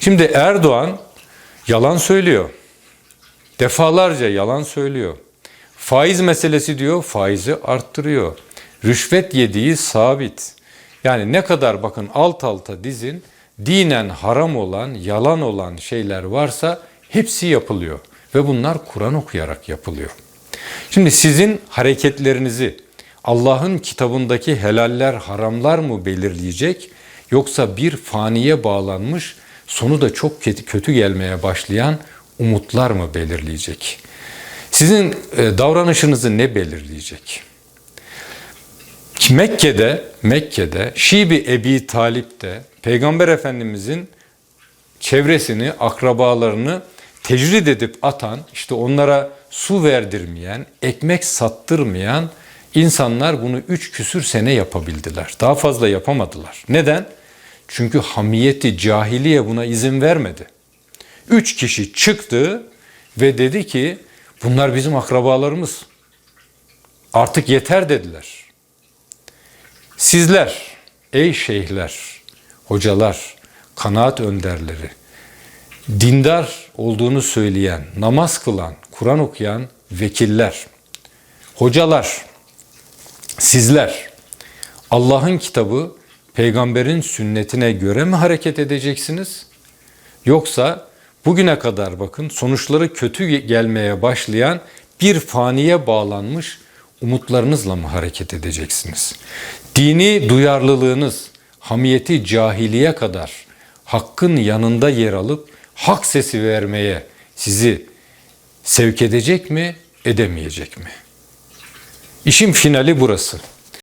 Şimdi Erdoğan yalan söylüyor. Defalarca yalan söylüyor. Faiz meselesi diyor, faizi arttırıyor. Rüşvet yediği sabit. Yani ne kadar bakın alt alta dizin, dinen haram olan, yalan olan şeyler varsa hepsi yapılıyor. Ve bunlar Kur'an okuyarak yapılıyor. Şimdi sizin hareketlerinizi Allah'ın kitabındaki helaller, haramlar mı belirleyecek yoksa bir faniye bağlanmış, sonu da çok kötü, gelmeye başlayan umutlar mı belirleyecek? Sizin e, davranışınızı ne belirleyecek? Mekke'de, Mekke'de Şibi Ebi Talip'te Peygamber Efendimizin çevresini, akrabalarını tecrid edip atan, işte onlara su verdirmeyen, ekmek sattırmayan insanlar bunu üç küsür sene yapabildiler. Daha fazla yapamadılar. Neden? Çünkü hamiyeti cahiliye buna izin vermedi. Üç kişi çıktı ve dedi ki bunlar bizim akrabalarımız. Artık yeter dediler. Sizler ey şeyhler, hocalar, kanaat önderleri, dindar olduğunu söyleyen, namaz kılan, Kur'an okuyan vekiller, hocalar, sizler Allah'ın kitabı, peygamberin sünnetine göre mi hareket edeceksiniz? Yoksa bugüne kadar bakın sonuçları kötü gelmeye başlayan bir faniye bağlanmış umutlarınızla mı hareket edeceksiniz? Dini duyarlılığınız, hamiyeti cahiliye kadar hakkın yanında yer alıp hak sesi vermeye sizi sevk edecek mi, edemeyecek mi? İşin finali burası.